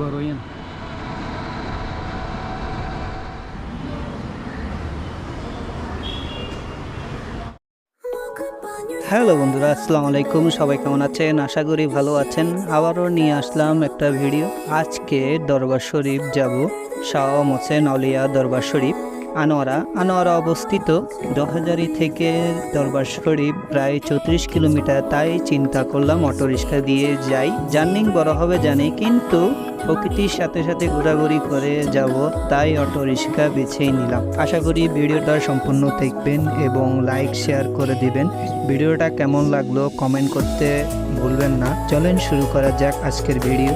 বড়ইন hello বন্ধুরা, আসসালামু আলাইকুম। সবাই কেমন আছেন? আশা করি ভালো আছেন। আবারও নিয়ে আসলাম একটা ভিডিও। আজকে দরবার শরীফ যাব শাহ মোসেন আলিয়া দরবার শরীফ। আনোয়ারা। আনোয়ারা অবস্থিত দহাজারি থেকে দরবার শরীফ প্রায় চৌত্রিশ কিলোমিটার। তাই চিন্তা করলাম অটো রিক্সা দিয়ে যাই। জার্নিং বড় হবে জানি, কিন্তু প্রকৃতির সাথে সাথে ঘোরাঘুরি করে যাব, তাই অটো রিক্সা বেছেই নিলাম। আশা করি ভিডিওটা সম্পূর্ণ দেখবেন এবং লাইক, শেয়ার করে দিবেন। ভিডিওটা কেমন লাগল কমেন্ট করতে ভুলবেন না। চলেন শুরু করা যাক আজকের ভিডিও।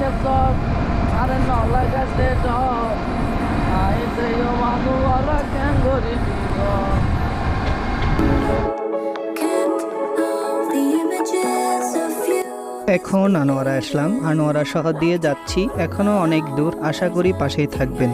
সব আরে এখন আনোয়ারা আসলাম। আনোয়ারা শহর দিয়ে যাচ্ছি। এখনও অনেক দূর। আশা করি পাশেই থাকবেন।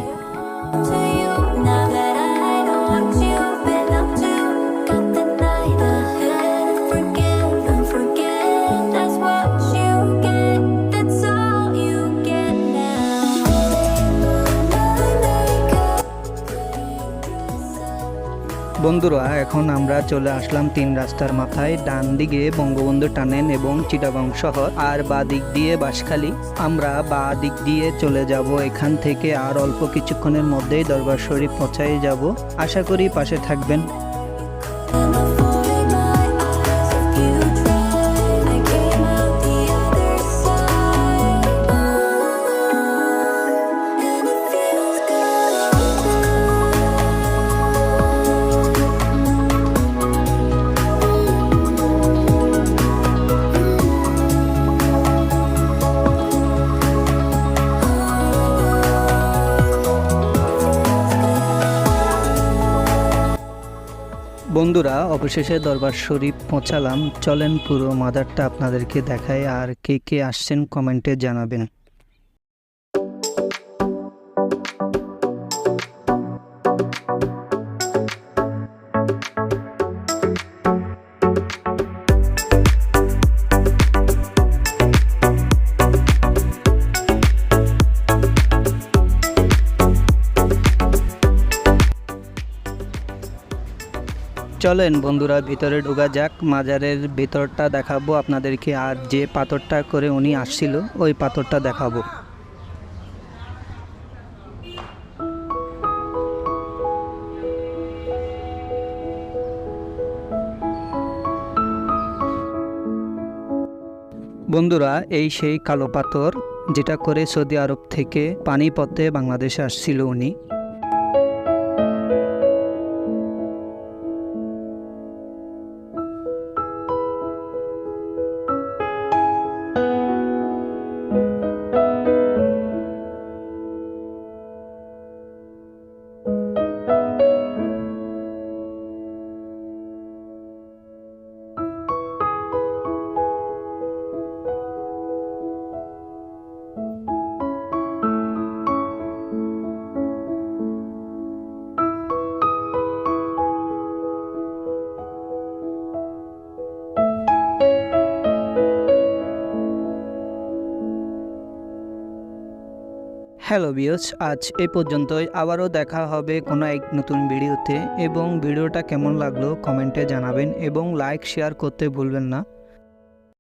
বন্ধুরা, এখন আমরা চলে আসলাম তিন রাস্তার মাথায়, ডান দিকে বঙ্গবন্ধু টানেন এবং চিটাগং শহর, আর বা দিক দিয়ে বাঁশখালী। আমরা বা দিক দিয়ে চলে যাব, এখান থেকে আর অল্প কিছুক্ষণের মধ্যেই দরবার শরীফ পৌঁছাই যাব। আশা করি পাশে থাকবেন। বন্ধুরা, অবশেষে দরবার শরীফ পৌঁছালাম। চলেন পুরো মাদারটা আপনাদেরকে দেখায় আর কে কে আসছেন কমেন্টে জানাবেন। চলেন বন্ধুরা, ভিতরে ঢোকা যাক। মাজারের ভিতরটা দেখাবো আপনাদেরকে। আর যে পাথরটা করে উনি আসছিল, ওই পাথরটা দেখাবো। বন্ধুরা, এই সেই কালো পাথর, যেটা করে সৌদি আরব থেকে পানিপথে বাংলাদেশে আসছিল উনি। হ্যালো বিয়স আজ এ পর্যন্তই। আবারও দেখা হবে কোনো এক নতুন ভিডিওতে। এবং ভিডিওটা কেমন লাগল কমেন্টে জানাবেন এবং লাইক শেয়ার করতে ভুলবেন না।